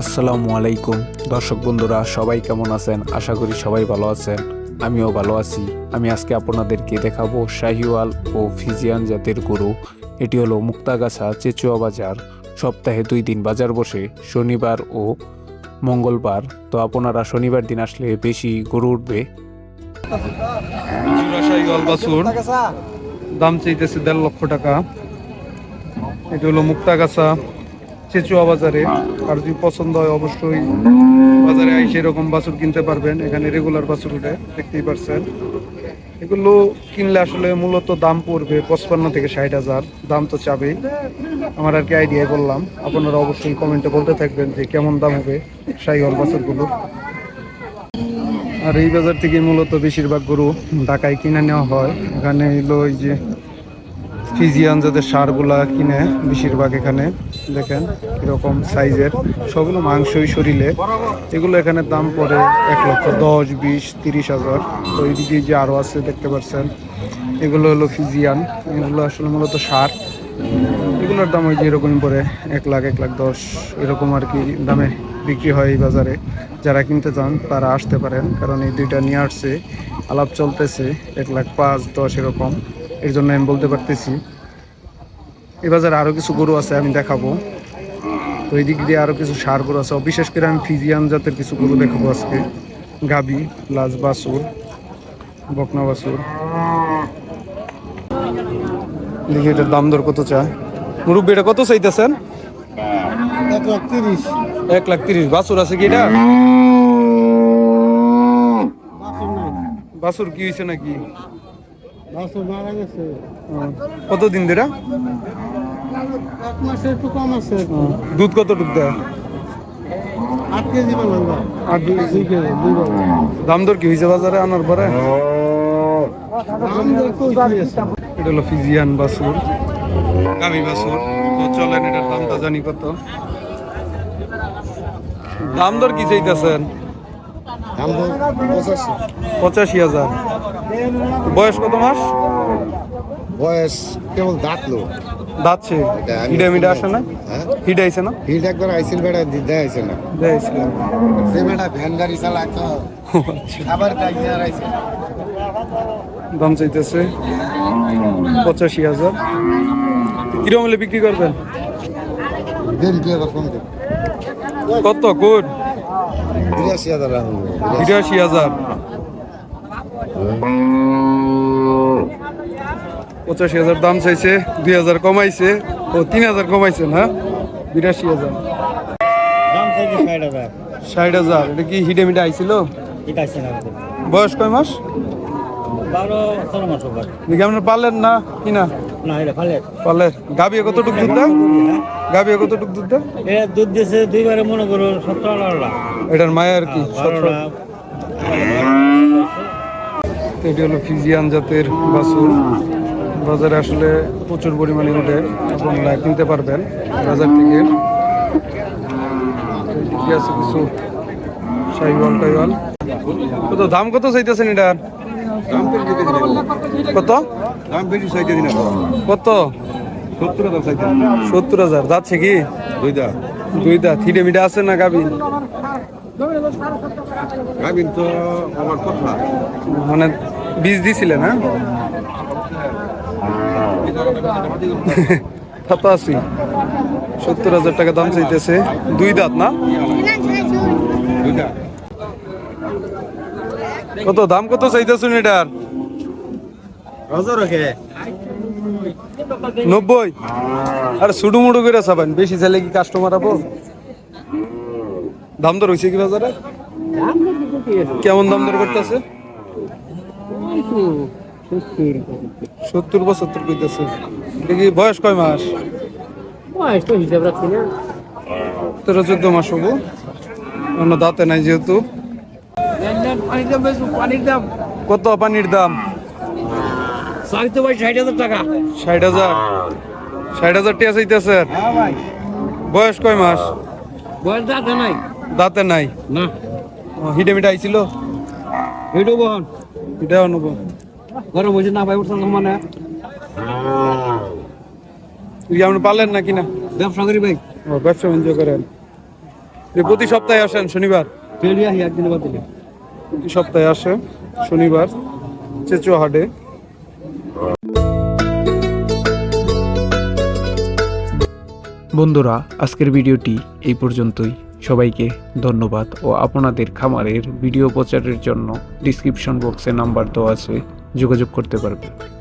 আসসালামু আলাইকুম। দর্শক বন্ধুরা, সবাই কেমন আছেন? আশা করি সবাই ভালো আছেন। আমিও ভালো আছি। আমি আজকে আপনাদেরকে দেখাবো শাহিওয়াল ও ফিজিয়ান জাতের গরু। এটি হলো মুক্তাগাছা চেচুয়া বাজার। সপ্তাহে দুই দিন বাজার বসে, শনিবার ও মঙ্গলবার। তো আপনারা শনিবার দিন আসলে বেশি গরু উঠবে। দাম চাইতেছে দেড় লক্ষ টাকা। এটা হলো মুক্তাগাছা। চেচুয়া বাজারে। আর যদি পছন্দ হয়, অবশ্যই বাজারে আইসে এরকম বাছুর কিনতে পারবেন। এখানে রেগুলার বাছুর উঠে, দেখতেই পারছেন। এগুলো কিনলে আসলে মূলত দাম পড়বে পঁচপান্ন থেকে ষাট হাজার। দাম তো চাবেই। আমার আর কি আইডিয়াই বললাম আপনারা অবশ্যই কমেন্টে বলতে থাকবেন যে কেমন দাম হবে সাইগল বাছুরগুলো। আর এই বাজার থেকে মূলত বেশিরভাগ গরু ঢাকায় কিনে নেওয়া হয়। এখানে এলো এই যে ফিজিয়ান যাদের সারগুলা কিনে বেশিরভাগ এখানে। দেখেন কীরকম সাইজের। সবগুলো মাংসই শরীরে। এগুলো এখানে দাম পড়ে এক লক্ষ দশ, বিশ, তিরিশ হাজার। তো এইদিকে যে আরও আছে, দেখতে পাচ্ছেন। এগুলো হলো ফিজিয়ান। এগুলো আসলে মূলত সার। এগুলোর দাম ওই যে এরকমই পড়ে এক লাখ এক লাখ দশ। এরকম আর কি দামে বিক্রি হয় এই বাজারে। যারা কিনতে চান, তারা আসতে পারেন। কারণ এই দুইটা নিয়ে আসছে। আলাপ চলতেছে। এক লাখ পাঁচ, দশ এরকম। এর জন্য আমি বলতে পারতেছি। এই বাজারে আরও কিছু গরু আছে, আমি দেখাবো। তো এই দিক দিয়ে আরও কিছু সার গরু আছে, বিশেষ করে আমি ফিজিয়ান জাতের কিছু গরু দেখাবো আজকে। গাবি প্লাস বাসুর, বকনা বাসুর। দেখি এটার দাম দর কত চায়। মুরব্বী, এটা কত চাইতেছেন? এক লাখ তিরিশ। এক লাখ তিরিশ বাছুর আছে কি এটা? বাছুর কি হয়েছে নাকি? বাসন কত দিন ধরে? একটু কম আছে দুধ কত টুক দেয়। আট কেজি। দাম দর কি হয়েছে বাজারে আনার পরে? এটা হলো ফিজিয়ান বাছুর গামি বাছুর। তো চলেন এটার দামটা জানি কত। দাম দর কি চাইতেছেন? পঁচাশি হাজার। বয়স কত মাস? বয়স কেবল দাঁতলো। দাচ্ছে হিডা মিডা আসে না? হ্যাঁ? হিডা আইছে না? হিট একবার আইসিল বেড়া দিতে আইছে না। দেখাইছিল সে বেড়া ভ্যান গাড়ি চালায় তো আবার টাইগার আইছে দাম চাইতেছে পঁচাশি হাজার। কিরম হলে বিক্রি করবেন? কত? গুড। বিরাশি হাজার বিরাশি হাজার। পঁচাশি হাজার দাম চাইছে দুই হাজার কমাইছে ও তিন হাজার কমাইছে হ্যাঁ? বিরাশি হাজার। ষাট হাজার। এটা কি হিডে মিডে আইছিল না বয়স কয় মাস? দেখি আপনার পারলেন না কি না? না পারলেন। কতটুক দুধ দেয় কতটুক দুধ দেয় এটা দুধ দিয়েছে দুইবারে মনে করো সতেরো এটার মায়া আর কি সতেরো। বারোটা এটি হলো ফিজিয়ান জাতের বাছুর। বাজারে আসলে প্রচুর পরিমাণে ওঠে আপনারা কিনতে পারবেন বাজার থেকে। আছে কিছু শাহিওয়াল টাইওয়াল। কত? দাম কত চাইতেছেন এটার? কত? কত? সত্তর হাজার যাচ্ছে কি? দুইটা। দুইটা। থিডে মিডে আছে না গাবি? গাবিন তো আমার কথা। মানে বীজ দিছিলে না তা তো আছি সত্তর হাজার টাকা দাম চাইতেছে। দুই দাঁত না? কত দাম কত চাইতেছেন এটার? নব্বই? আর সুডু মুডু করে চাবেন। বেশি চাইলে কি কাস্টমার আবো দাম দর হয়েছে কি বাজারে? কেমন দাম দর করতেছে? সত্তর পঁচাত্তর কইতেছে। দেখি বয়স কয় মাস? হিসাব রাখছি না। তেরো চোদ্দ মাস হব। অন্য দাঁতে নাই যেহেতু। কত পানির দাম? চাকরি তো ভাই ষাট হাজার টাকা ষাট হাজার। ষাট হাজার টিয়া চাইতেছে। বয়স কয় মাস? বয়স দাঁতে নাই। দাঁতে নাই। না। হিটে মিটে আইছিল? এইটু বহন এটাও নেব ঘরে বসে না ভাই উঠতাম মানে। আপনি পারলেন না? ব্যবসা করি ভাই। ও ব্যবসা বাণিজ্য করেন। প্রতি সপ্তাহে আসেন শনিবার? একদিন বাদ দিলে প্রতি সপ্তাহে আসে শনিবার চেচুয়া হাটে বন্ধুরা আজকের ভিডিওটি এই পর্যন্তই। সবাইকে ধন্যবাদ ও আপনাদের খামারের ভিডিও প্রচারের জন্য ডিসক্রিপশন বক্সে নাম্বার দেওয়া আছে, যোগাযোগ করতে পারবে